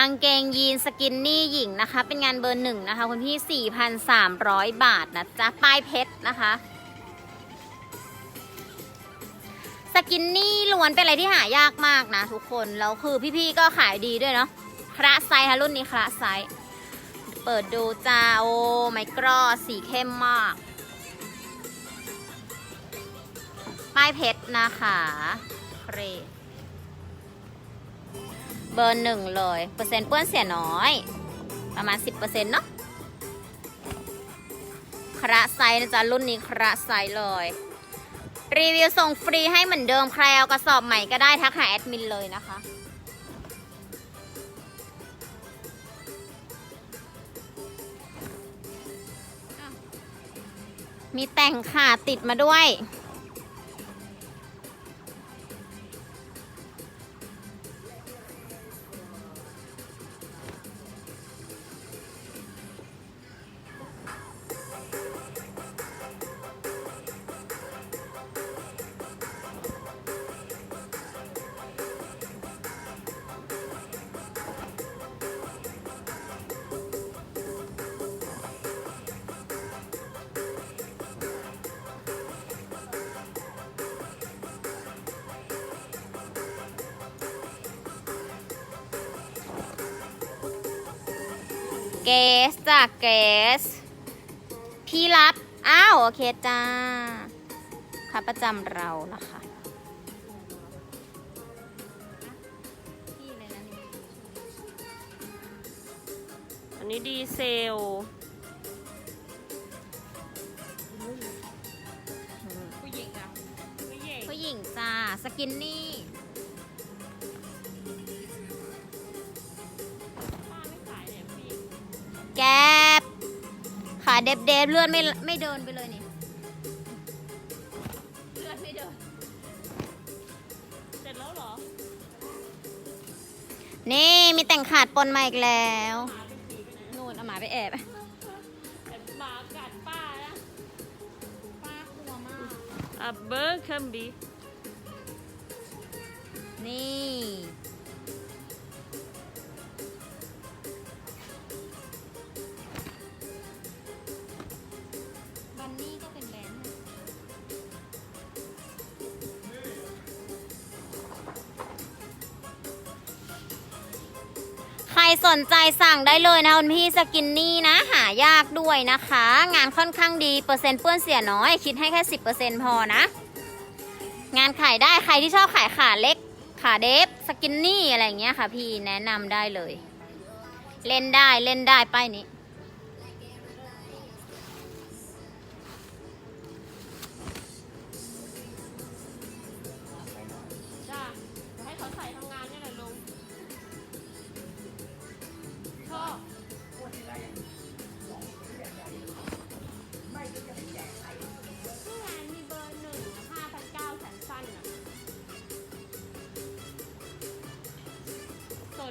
างเกงยีนสกินนี่หญิงนะคะ เป็นงานเบอร์หนึ่งนะคะคุณพี่ 4,300 บาทนะจ๊ะป้ายเพชรนะคะ สกินนี่ล้วนเป็นอะไรที่หายากมากนะทุกคน แล้วคือพี่ๆก็ขายดีด้วยเนาะคระไซส์ค่ะรุ่นนี้คระไซส์เปิดดูจ้าโอ้ไมกรอสีเข้มมากป้ายเพชรนะคะเครเบอร์หนึ่งเลย เปอร์เซ็นต์เปื้อนเสียน้อย ประมาณ 10%เนาะคระไซนะจ๊ะ รุ่นนี้คระไซเลย รีวิวส่งฟรีให้เหมือนเดิม ใครเอากระสอบใหม่ก็ได้ทักหาแอดมินเลยนะคะ มีแต่งขาติดมาด้วย เกสจากเกส พี่รับ อ้าว โอเคจ้าค่ะประจำเรานะคะอันนี้ดีเซลผู้หญิงอะผู้หญิงผู้หญิงจ้าสกินนี่ เด็บเดบๆเลื่อนไม่ไม่เดินไปเลยนี่เลื่อนไม่เดินเสร็จแล้วเหรอนี่มีแต่งขาดปนมาอีกแล้วหมาเป็นผีไปไหนนู่นเอาหมาไปแอบแต่หมากัดป้านะป้ากลัวมากอะเบอร์คัมบีนี่ สนใจสั่งได้เลยนะคุณพี่สกินนี่นะหายากด้วยนะคะ งานค่อนข้างดีเปอร์เซ็นต์เปื้อนเสียน้อย คิดให้แค่สิบเปอร์เซ็นต์พอนะ งานขายได้ใครที่ชอบขายขาเล็กขาเดฟสกินนี่อะไรอย่างเงี้ยค่ะพี่แนะนำได้เลย เล่นได้เล่นได้ป้ายนี้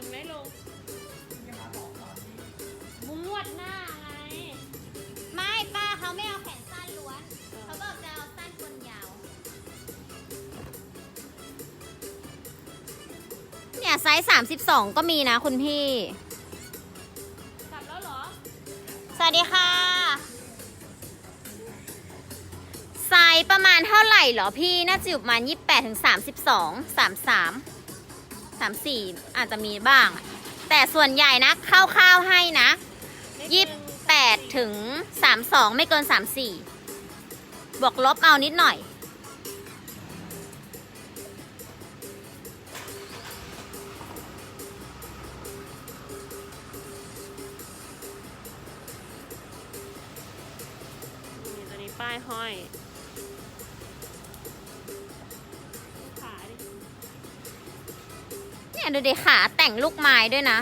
นไหมลุงมุ้งลวดหน้าไง ไม่ป้าเขาไม่เอาแขนสั้นล้วน เขาบอกจะเอาสั้นคนยาว เนี่ยไซส์32 ก็มีนะคุณพี่ กลับแล้วเหรอ สวัสดีค่ะ ไซส์ประมาณเท่าไหร่เหรอพี่ น่าจะอยู่ประมาณ 28ถึง32 33 34อาจจะมีบ้างอะแต่ส่วนใหญ่นะคร่าวๆให้นะ28ถึง32ไม่เกิน34บวกลบเอานิดหน่อยนี่ตัวนี้ป้ายห้อย ดูดิขาแต่งลูกไม้ด้วยนะ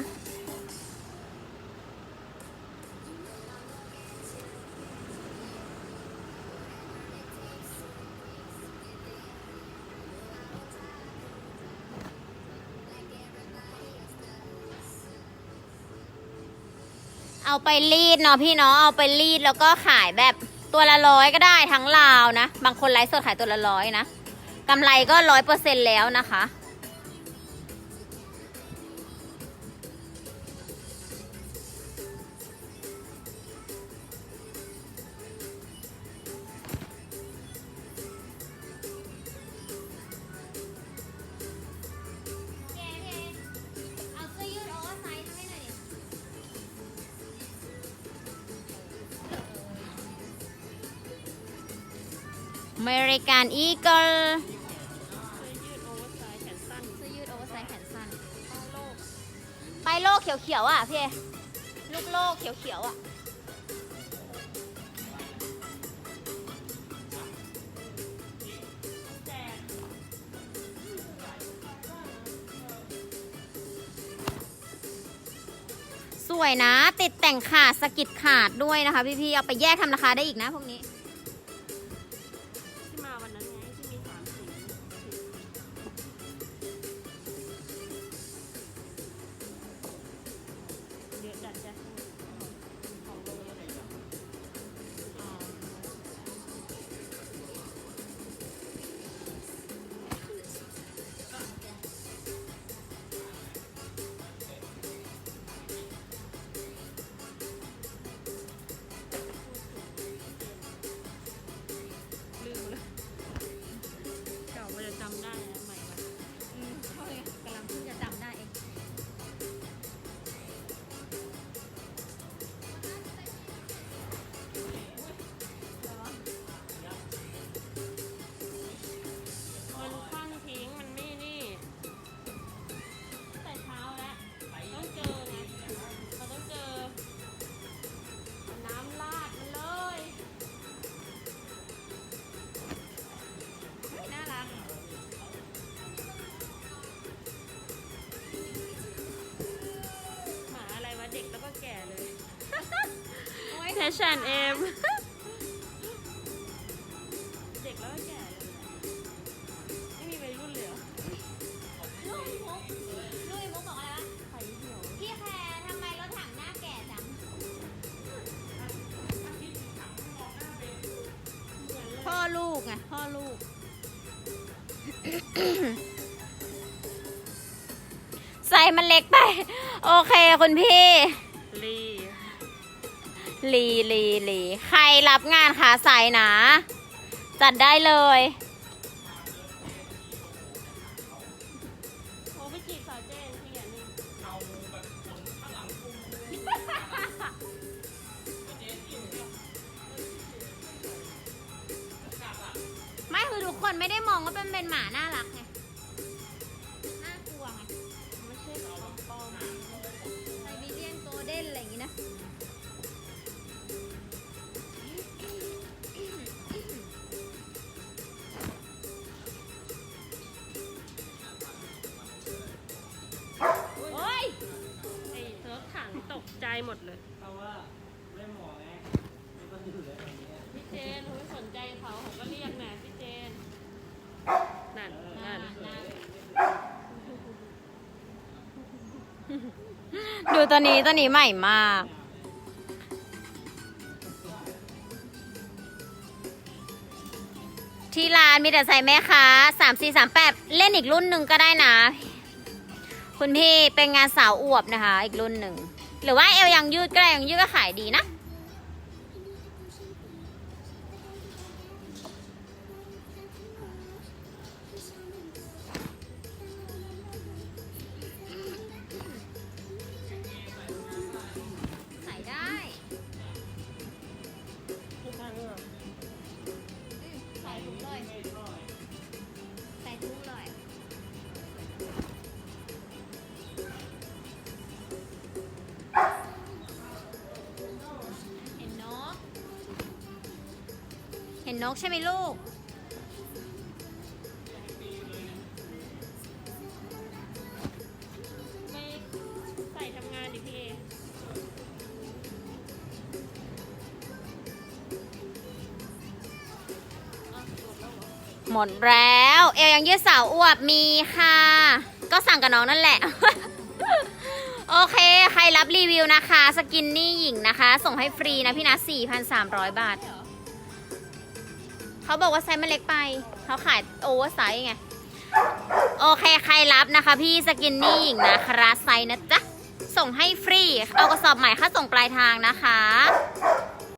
เอาไปรีดเนาะพี่เนาะเอาไปรีดแล้วก็ขายแบบตัวละร้อยก็ได้ทั้งลาวนะ บางคนไลฟ์สดขายตัวละร้อยนะกำไรก็ร้อยเปอร์เซ็นแล้วนะคะ เมริกันอีเกิลเสื้อยืดโอเวอร์ไซส์แขนสั้นไปโลกเขียวๆอะพี่ลูกโลกเขียวๆอะสวยนะ ติดแต่งขาดสกิดขาดด้วยนะคะพี่ๆเอาไปแยกทำราคาได้อีกนะพวกนี้ แทชชันเอมเด็กแล้วก็แก่เลยอะไม่มีวัยรุ่นเลยเหรอลุยมุกลุยมุกบอกอะไรวะไข่เหี่ยวพี่แคร์ทำไมรถถังหน้าแก่จัง พ่อลูกไงพ่อลูก ใส่มันเล็กไป โอเคคุณพี่ ลี ลีลีลีใครรับงานขาใส่นะจัดได้เลยโอ้ไปจีบสาวเจนพี่อะนี่ไม่คือทุกคนไม่ได้มองว่าเป็นเป็นหมาน่ารักไง หมดเลย เพราะว่าไม่หมอไงมันก็อยู่เลยแบบนี้พี่เจนผมไม่สนใจเขาผมก็เรียกนะพี่เจน นั่น นั่น ดูตัวนี้ตัวนี้ใหม่มาก ที่ร้านมีแต่ใส่แม่ค้าสามสี่สามแปดเล่นอีกรุ่นหนึ่งก็ได้นะ คุณพี่เป็นงานสาวอวบนะคะ อีกรุ่นหนึ่ง หรือว่าเอวยังยืดก็ได้ยังยืดก็ขายดีนะใส่ได้ทุกเหรอใส่ถุงเลยใส่ถุงเลย นนกใช่ไหมลูกไม่ใส่ทำงานดิพี่เออ้าวหมดแล้วเหรอหมดแล้ว เอวยังยืดสาวอวบมีค่ะ ก็สั่งกับน้องนั่นแหละ โอเค ใครรับรีวิวนะคะ สกินนี่หญิงนะคะ ส่งให้ฟรีนะพี่นะ 4,300 บาทใช่ เขาบอกว่าไซส์มันเล็กไป เขาขายโอเวอร์ไซส์ไง โอเคใครรับนะคะ พี่สกินนี่หญิงนะคราไซส์นะจ๊ะ ส่งให้ฟรี เอากระสอบใหม่ค่าส่งปลายทางนะคะ